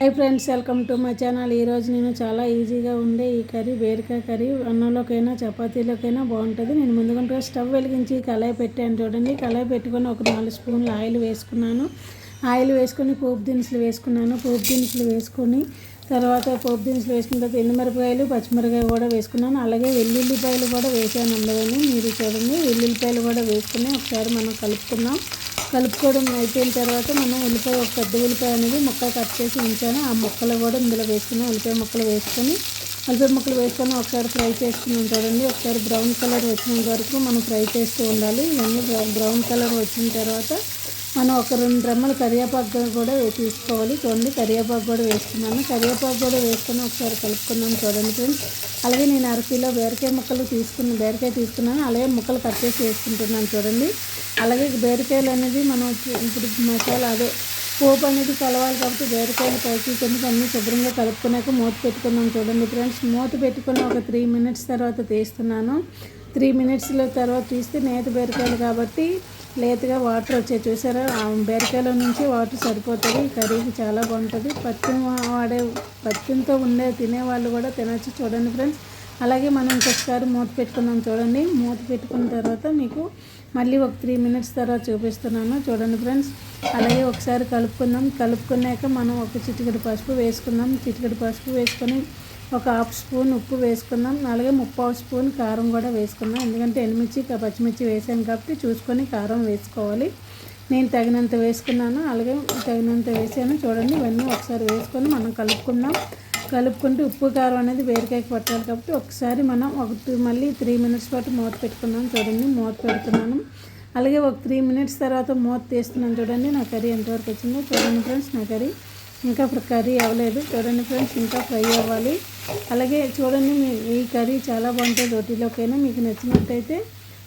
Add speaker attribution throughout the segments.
Speaker 1: Hi friends welcome to my channel ఈరోజు నేను చాలా ఈజీగా ఉండే ఈ కర్రీ బీరకాయ కర్రీ అన్నంలోకైనా చపాతీలోకైనా బాగుంటుంది. నేను ముందుగా స్టవ్ వెలిగించి కళాయి పెట్టాను చూడండి. కళాయి పెట్టుకొని ఒక నాలుగు స్పూన్లు ఆయిల్ వేసుకున్నాను. ఆయిల్ వేసుకొని పోపు దినుసులు వేసుకున్నాను. పోపు దినుసులు వేసుకొని తర్వాత పోపు దినుసులు వేసుకున్న తర్వాత ఎండుమిరపకాయలు పచ్చిమిరపకాయ కూడా వేసుకున్నాను. అలాగే వెల్లుల్లిపాయలు కూడా వేసాను అందులోనే. మీరు చూడండి వెల్లుల్లిపాయలు కూడా వేసుకుని ఒకసారి మనం కలుపుకున్నాం కలుపుకోవడం అయిపోయిన తర్వాత మనం ఉల్లిపాయ ఒక పెద్ద ఉల్లిపాయ అనేది ముక్కలు కట్ చేసి ఉంచాను. ఆ ముక్కలు కూడా ఇందులో వేసుకుని ఉల్లిపాయ ముక్కలు వేసుకొని ఉల్లిపాయ ముక్కలు వేసుకొని ఒకసారి ఫ్రై చేసుకుని చూడండి ఒకసారి బ్రౌన్ కలర్ వచ్చినంత వరకు మనం ఫ్రై చేస్తూ ఉండాలి. ఇవన్నీ బ్రౌన్ కలర్ వచ్చిన తర్వాత మనం ఒక రెండు రెమ్మలు కరివేపాకు కూడా తీసుకోవాలి. చూడండి కరివేపాకు కూడా వేసుకున్నాను కరివేపాకు కూడా వేసుకొని ఒకసారి కలుపుకున్నాను చూడండి ఫ్రెండ్స్. అలాగే నేను అరకిలో బీరకాయ ముక్కలు తీసుకుని బీరకాయ తీసుకున్నాను. అలాగే ముక్కలు కట్ చేసి వేసుకుంటున్నాను చూడండి. అలాగే బీరకాయలు అనేది మనం ఇప్పుడు మసాలా అదే పోపు అనేది కలవాలి కాబట్టి బీరకాయలు పైకి కిందకి అన్నీ శుభ్రంగా కలుపుకున్నాక మూత పెట్టుకున్నాం చూడండి ఫ్రెండ్స్. మూత పెట్టుకుని ఒక త్రీ మినిట్స్ తర్వాత తీస్తున్నాను. త్రీ మినిట్స్లో తర్వాత తీస్తే నేత బీరకాయలు కాబట్టి లేతగా వాటర్ వచ్చాయి. చూసారా? ఆ బీరకాయల నుంచి వాటర్ సరిపోతుంది కర్రీకి చాలా బాగుంటుంది. పత్తి వాడే పత్యంతో ఉండే తినేవాళ్ళు కూడా తినచ్చు చూడండి ఫ్రెండ్స్. అలాగే మనం ఇంకొకసారి మూత పెట్టుకున్నాం చూడండి. మూత పెట్టుకున్న తర్వాత మీకు మళ్ళీ ఒక త్రీ మినిట్స్ తర్వాత చూపిస్తున్నాను. చూడండి ఫ్రెండ్స్ అలాగే ఒకసారి కలుపుకుందాం. కలుపుకున్నాక మనం ఒక చిటికెడు పసుపు వేసుకుందాం. చిటికెడు పసుపు వేసుకొని ఒక హాఫ్ స్పూన్ ఉప్పు వేసుకుందాం. అలాగే ముప్పావు స్పూన్ కారం కూడా వేసుకుందాం. ఎందుకంటే ఎండుమిర్చి పచ్చిమిర్చి వేసాను కాబట్టి చూసుకొని కారం వేసుకోవాలి. నేను తగినంత వేసుకున్నాను. అలాగే తగినంత వేసాను. చూడండి ఇవన్నీ ఒకసారి వేసుకొని మనం కలుపుకుందాం. కలుపుకుంటే ఉప్పు కారం అనేది వేరుకాయకి పట్టాలి కాబట్టి ఒకసారి మనం ఒక మళ్ళీ త్రీ మినిట్స్ పాటు మూత పెట్టుకున్నాం చూడండి మూత పెడుతున్నాను. అలాగే ఒక త్రీ మినిట్స్ తర్వాత మూత తీస్తున్నాను చూడండి నా కర్రీ ఎంతవరకు వచ్చిందో చూడండి ఫ్రెండ్స్ నా కర్రీ ఇంకా ఇప్పుడు కర్రీ అవ్వలేదు. చూడండి ఫ్రెండ్స్ ఇంకా ఫ్రై అవ్వాలి. అలాగే చూడండి ఈ కర్రీ చాలా బాగుంటుంది రోటీలోకైనా మీకు నచ్చినట్టయితే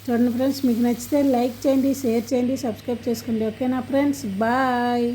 Speaker 1: చూడండి ఫ్రెండ్స్ మీకు నచ్చితే లైక్ చేయండి షేర్ చేయండి సబ్స్క్రైబ్ చేసుకోండి. ఓకేనా ఫ్రెండ్స్ బాయ్.